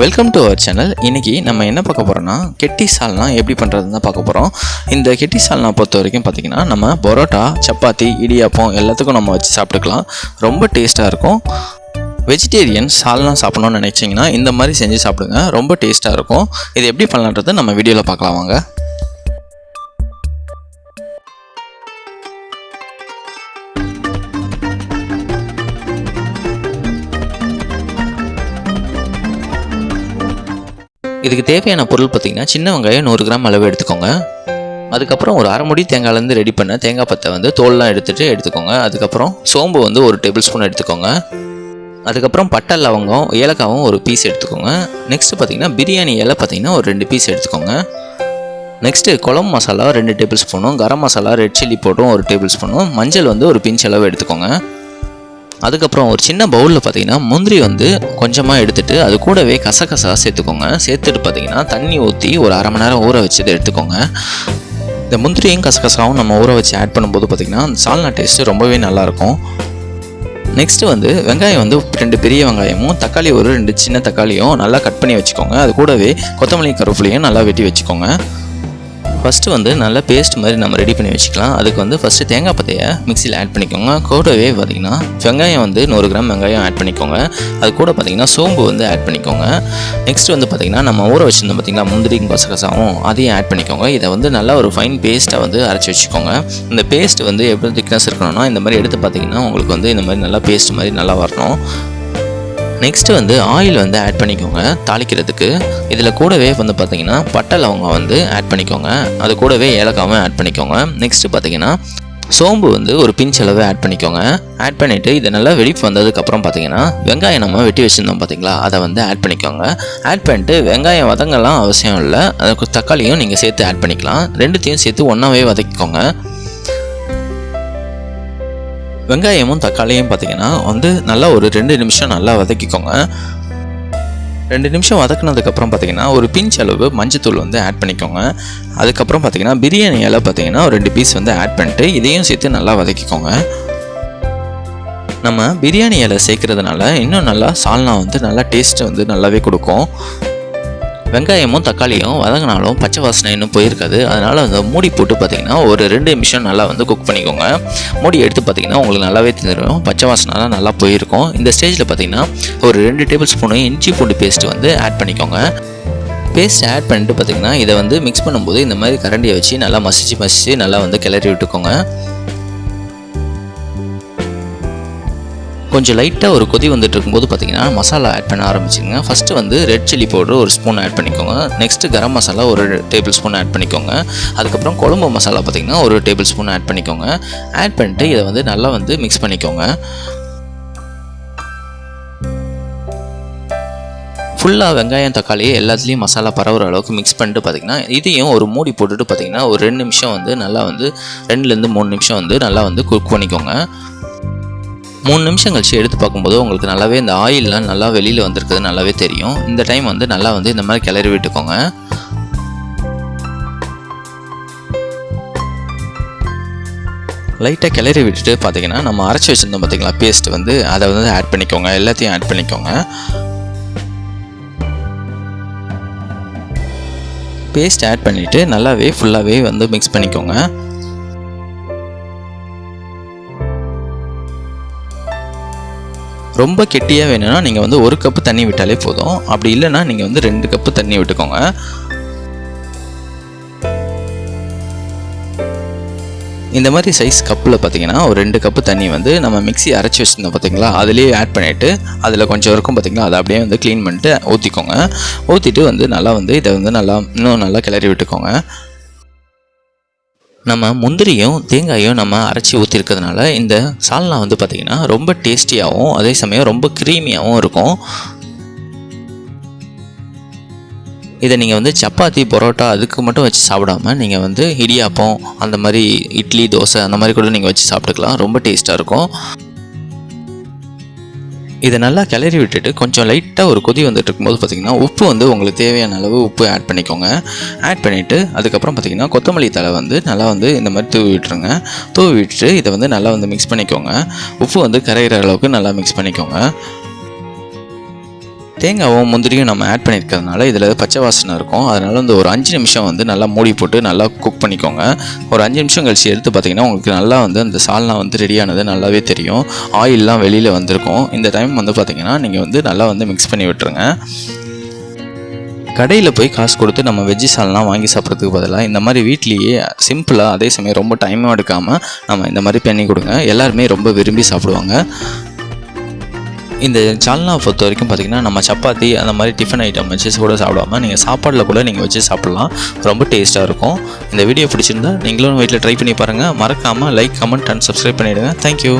Welcome to our channel இன்றைக்கி நம்ம என்ன பார்க்க போகிறோம்னா கெட்டி சால்னா எப்படி பண்ணுறதுன்னு தான் பார்க்க போகிறோம் இந்த கெட்டி சால்னா பொறுத்த வரைக்கும் பார்த்திங்கன்னா நம்ம பரோட்டா சப்பாத்தி இடியாப்பம் எல்லாத்துக்கும் நம்ம வச்சு சாப்பிட்டுக்கலாம். ரொம்ப டேஸ்ட்டாக இருக்கும். வெஜிடேரியன் சால்னா சாப்பிட்ணுன்னு நினச்சிங்கன்னா இந்த மாதிரி செஞ்சு சாப்பிடுங்க. ரொம்ப டேஸ்ட்டாக இருக்கும். இது எப்படி பண்ணலான்றது நம்ம வீடியோவில் பார்க்கலாம் வாங்க. இதுக்கு தேவையான பொருள் பார்த்திங்கன்னா சின்ன வெங்காயம் நூறு கிராம் அளவு எடுத்துக்கோங்க. அதுக்கப்புறம் ஒரு அரை முடி தேங்காயிலேருந்து ரெடி பண்ண தேங்காய் பத்தை வந்து தோல்லாம் எடுத்துகிட்டு எடுத்துக்கோங்க. அதுக்கப்புறம் சோம்பு வந்து ஒரு டேபிள் ஸ்பூன் எடுத்துக்கோங்க. அதுக்கப்புறம் பட்டை லவங்கம் ஏலக்காவும் ஒரு பீஸ் எடுத்துக்கோங்க. நெக்ஸ்ட்டு பார்த்தீங்கன்னா பிரியாணி இலை பார்த்தீங்கன்னா ஒரு ரெண்டு பீஸ் எடுத்துக்கோங்க. நெக்ஸ்ட்டு குழம்பு மசாலா ரெண்டு டேபிள் ஸ்பூனும் கரம் மசாலா ரெட் சில்லி போட்டும் ஒரு டேபிள் ஸ்பூனும் மஞ்சள் வந்து ஒரு பிஞ்ச் அளவு எடுத்துக்கோங்க. அதுக்கப்புறம் ஒரு சின்ன பவுலில் பார்த்தீங்கன்னா முந்திரி வந்து கொஞ்சமாக எடுத்துட்டு அது கூடவே கசகசா சேர்த்துக்கோங்க. சேர்த்துட்டு பார்த்தீங்கன்னா தண்ணி ஊற்றி ஒரு அரை மணி நேரம் ஊற வச்சது எடுத்துக்கோங்க. இந்த முந்திரியும் கசகசாவும் நம்ம ஊற வச்சு ஆட் பண்ணும்போது பார்த்திங்கன்னா அந்த சால்னா டேஸ்ட்டு ரொம்பவே நல்லாயிருக்கும். நெக்ஸ்ட்டு வந்து வெங்காயம் வந்து ரெண்டு பெரிய வெங்காயமும் தக்காளி ஒரு ரெண்டு சின்ன தக்காளியும் நல்லா கட் பண்ணி வச்சுக்கோங்க. அது கூடவே கொத்தமல்லி கருவேப்பிலையும் நல்லா வெட்டி வச்சுக்கோங்க. ஃபஸ்ட்டு வந்து நல்லா பேஸ்ட் மாதிரி நம்ம ரெடி பண்ணி வச்சுக்கலாம். அதுக்கு வந்து ஃபஸ்ட்டு தேங்காய் பத்தையை மிக்சியில் ஆட் பண்ணிக்கோங்க. கூடவே பார்த்திங்கன்னா வெங்காயம் வந்து நூறு கிராம் வெங்காயம் ஆட் பண்ணிக்கோங்க. அது கூட பார்த்திங்கன்னா சோம்பு வந்து ஆட் பண்ணிக்கோங்க. நெக்ஸ்ட் வந்து பார்த்திங்கன்னா நம்ம ஊற வச்சுருந்தோம் பார்த்திங்களா முந்திரி கசகசாவும் அதையும் ஆட் பண்ணிக்கோங்க. இதை வந்து நல்லா ஒரு ஃபைன் பேஸ்ட்டை வந்து அரைச்சி வச்சுக்கோங்க. இந்த பேஸ்ட் வந்து எப்படி திக்னஸ் இருக்கணும்னா இந்த மாதிரி எடுத்து பார்த்திங்கன்னா உங்களுக்கு வந்து இந்த மாதிரி நல்லா பேஸ்ட் மாதிரி நல்லா வரணும். நெக்ஸ்ட்டு வந்து ஆயில் வந்து ஆட் பண்ணிக்கோங்க தாளிக்கிறதுக்கு. இதில் கூடவே வந்து பார்த்தீங்கன்னா பட்டை லவங்க வந்து ஆட் பண்ணிக்கோங்க. அது கூடவே ஏலக்காவும் ஆட் பண்ணிக்கோங்க. நெக்ஸ்ட்டு பார்த்தீங்கன்னா சோம்பு வந்து ஒரு பிஞ்ச் அளவு ஆட் பண்ணிக்கோங்க. ஆட் பண்ணிவிட்டு இதை நல்லா வெடிப்பு வந்ததுக்கப்புறம் பார்த்தீங்கன்னா வெங்காயம் நம்ம வெட்டி வச்சுருந்தோம் பார்த்தீங்களா அதை வந்து ஆட் பண்ணிக்கோங்க. ஆட் பண்ணிட்டு வெங்காயம் வதங்கலாம் அவசியம் இல்லை. அதுக்கு தக்காளியும் நீங்கள் சேர்த்து ஆட் பண்ணிக்கலாம். ரெண்டுத்தையும் சேர்த்து ஒன்றாவே வதக்கிக்கோங்க. வெங்காயமும் தக்காளியும் பார்த்தீங்கன்னா வந்து நல்லா ஒரு ரெண்டு நிமிஷம் நல்லா வதக்கிக்கோங்க. ரெண்டு நிமிஷம் வதக்குனதுக்கப்புறம் பார்த்தீங்கன்னா ஒரு பிஞ்ச் அளவு மஞ்சத்தூள் வந்து ஆட் பண்ணிக்கோங்க. அதுக்கப்புறம் பார்த்தீங்கன்னா பிரியாணி இலை பார்த்தீங்கன்னா ஒரு ரெண்டு பீஸ் வந்து ஆட் பண்ணிட்டு இதையும் சேர்த்து நல்லா வதக்கிக்கோங்க. நம்ம பிரியாணி இலை சேர்க்கறதுனால இன்னும் நல்லா சால்னா வந்து நல்லா டேஸ்ட்டு வந்து நல்லாவே கொடுக்கும். வெங்காயமும் தக்காளியும் வதங்கினாலும் பச்சை வாசனை இன்னும் போயிருக்காது. அதனால் அந்த மூடி போட்டு பார்த்தீங்கன்னா ஒரு ரெண்டு நிமிஷம் நல்லா வந்து குக் பண்ணிக்கோங்க. மூடி எடுத்து பார்த்தீங்கன்னா உங்களுக்கு நல்லாவே தெரிஞ்சிடும். பச்சை வாசனைலாம் நல்லா போயிருக்கும். இந்த ஸ்டேஜில் பார்த்தீங்கன்னா ஒரு ரெண்டு டேபிள் ஸ்பூனு இஞ்சி பூண்டு பேஸ்ட் வந்து ஆட் பண்ணிக்கோங்க. பேஸ்ட் ஆட் பண்ணிட்டு பார்த்தீங்கன்னா இதை வந்து மிக்ஸ் பண்ணும்போது இந்த மாதிரி கரண்டியை வச்சு நல்லா மசிச்சு மசிச்சு நல்லா வந்து கிளறி விட்டுக்கோங்க. கொஞ்சம் லைட்டாக ஒரு கொதி வந்துட்டு இருக்கும்போது பார்த்தீங்கன்னா மசாலா ஆட் பண்ண ஆரம்பிச்சிங்க ஃபஸ்ட்டு வந்து ரெட் சில்லி பவுடர் ஒரு ஸ்பூன் ஆட் பண்ணிக்கோங்க. நெக்ஸ்ட்டு கரம் மசாலா ஒரு டேபிள் ஸ்பூன் ஆட் பண்ணிக்கோங்க. அதுக்கப்புறம் குழம்பு மசாலா பார்த்தீங்கன்னா ஒரு டேபிள் ஸ்பூன் ஆட் பண்ணிக்கோங்க. ஆட் பண்ணிட்டு இதை வந்து நல்லா வந்து மிக்ஸ் பண்ணிக்கோங்க. ஃபுல்லாக வெங்காயம் தக்காளி எல்லாத்துலேயும் மசாலா பரவுற அளவுக்கு மிக்ஸ் பண்ணிட்டு பார்த்திங்கன்னா இதையும் ஒரு மூடி போட்டுட்டு பார்த்தீங்கன்னா ஒரு ரெண்டு நிமிஷம் வந்து நல்லா வந்து ரெண்டுலேருந்து மூணு நிமிஷம் வந்து நல்லா வந்து குக் பண்ணிக்கோங்க. மூணு நிமிஷம் கழிச்சு எடுத்து பார்க்கும்போது உங்களுக்கு நல்லாவே இந்த ஆயிலெலாம் நல்லா வெளியில் வந்திருக்குது நல்லாவே தெரியும். இந்த டைம் வந்து நல்லா வந்து இந்த மாதிரி கிளறி விட்டுக்கோங்க. லைட்டாக கிளறி விட்டுட்டு பார்த்தீங்கன்னா நம்ம அரைச்சி வச்சுருந்தோம் பார்த்தீங்களா பேஸ்ட் வந்து அதை வந்து ஆட் பண்ணிக்கோங்க. எல்லாத்தையும் ஆட் பண்ணிக்கோங்க. பேஸ்ட் ஆட் பண்ணிவிட்டு நல்லாவே ஃபுல்லாகவே வந்து மிக்ஸ் பண்ணிக்கோங்க. ரொம்ப கெட்டியாக வேணும்னா நீங்கள் வந்து ஒரு கப்பு தண்ணி விட்டாலே போதும். அப்படி இல்லைன்னா நீங்கள் வந்து ரெண்டு கப்பு தண்ணி விட்டுக்கோங்க. இந்த மாதிரி சைஸ் கப்பில் பார்த்தீங்கன்னா ஒரு ரெண்டு கப்பு தண்ணி வந்து நம்ம மிக்சி அரைச்சி வச்சுருந்தோம் பார்த்தீங்களா அதுலேயே ஆட் பண்ணிவிட்டு அதில் கொஞ்சம் இருக்கும் பார்த்தீங்களா அதை அப்படியே வந்து க்ளீன் பண்ணிட்டு ஊற்றிக்கோங்க ஊற்றிட்டு வந்து நல்லா வந்து இதை வந்து நல்லா இன்னும் நல்லா கிளறி விட்டுக்கோங்க. நம்ம முந்திரியும் தேங்காயும் நம்ம அரைச்சி ஊற்றிருக்கிறதுனால இந்த சால்னா வந்து பார்த்திங்கன்னா ரொம்ப டேஸ்டியாகவும் அதே சமயம் ரொம்ப க்ரீமியாகவும் இருக்கும். இதை நீங்கள் வந்து சப்பாத்தி பரோட்டா அதுக்கு மட்டும் வச்சு சாப்பிடாம நீங்கள் வந்து இடியாப்பம் அந்த மாதிரி இட்லி தோசை அந்த மாதிரி கூட நீங்கள் வச்சு சாப்பிட்டுக்கலாம். ரொம்ப டேஸ்ட்டாக இருக்கும். இதை நல்லா கிளறி விட்டுட்டு கொஞ்சம் லைட்டாக ஒரு கொதி வந்துட்டு இருக்கும்போது பார்த்திங்கன்னா உப்பு வந்து உங்களுக்கு தேவையான அளவு உப்பு ஆட் பண்ணிக்கோங்க. ஆட் பண்ணிவிட்டு அதுக்கப்புறம் பார்த்திங்கன்னா கொத்தமல்லி தழை வந்து நல்லா வந்து இந்த மாதிரி தூவி விட்டுருங்க. தூவி விட்டுட்டு இதை வந்து நல்லா வந்து மிக்ஸ் பண்ணிக்கோங்க. உப்பு வந்து கரையிற அளவுக்கு நல்லா மிக்ஸ் பண்ணிக்கோங்க. தேங்காவும் முந்திரியும் நம்ம ஆட் பண்ணியிருக்கிறதுனால இதில் பச்சை வாசனை இருக்கும். அதனால் வந்து ஒரு அஞ்சு நிமிஷம் வந்து நல்லா மூடி போட்டு நல்லா குக் பண்ணிக்கோங்க. ஒரு அஞ்சு நிமிஷம் கழிச்சு எடுத்து பார்த்தீங்கன்னா உங்களுக்கு நல்லா வந்து அந்த சால்னா வந்து ரெடியானது நல்லாவே தெரியும். ஆயிலெலாம் வெளியில் வந்திருக்கும். இந்த டைம் வந்து பார்த்தீங்கன்னா நீங்கள் வந்து நல்லா வந்து மிக்ஸ் பண்ணி விட்டுருங்க. கடையில் போய் காசு கொடுத்து நம்ம வெஜ்ஜி சால்லாம் வாங்கி சாப்பிட்றதுக்கு பதிலாக இந்த மாதிரி வீட்லேயே சிம்பிளாக அதே சமயம் ரொம்ப டைமும் எடுக்காமல் நம்ம இந்த மாதிரி பண்ணி கொடுங்க. எல்லாருமே ரொம்ப விரும்பி சாப்பிடுவாங்க. இந்த சால்னா பொறுத்த வரைக்கும் பார்த்தீங்கன்னா நம்ம சப்பாத்தி அந்த மாதிரி டிஃபன் ஐட்டம் வச்சு கூட சாப்பிடாம நீங்கள் சாப்பாடில் கூட நீங்கள் வச்சு சாப்பிட்லாம். ரொம்ப டேஸ்ட்டாக இருக்கும். இந்த வீடியோ பிடிச்சிருந்தா நீங்களும் வீட்டில் ட்ரை பண்ணி பாருங்கள் மறக்காமல் லைக் கமெண்ட் அண்ட் சப்ஸ்கிரைப் பண்ணிவிடுங்க தேங்க்யூ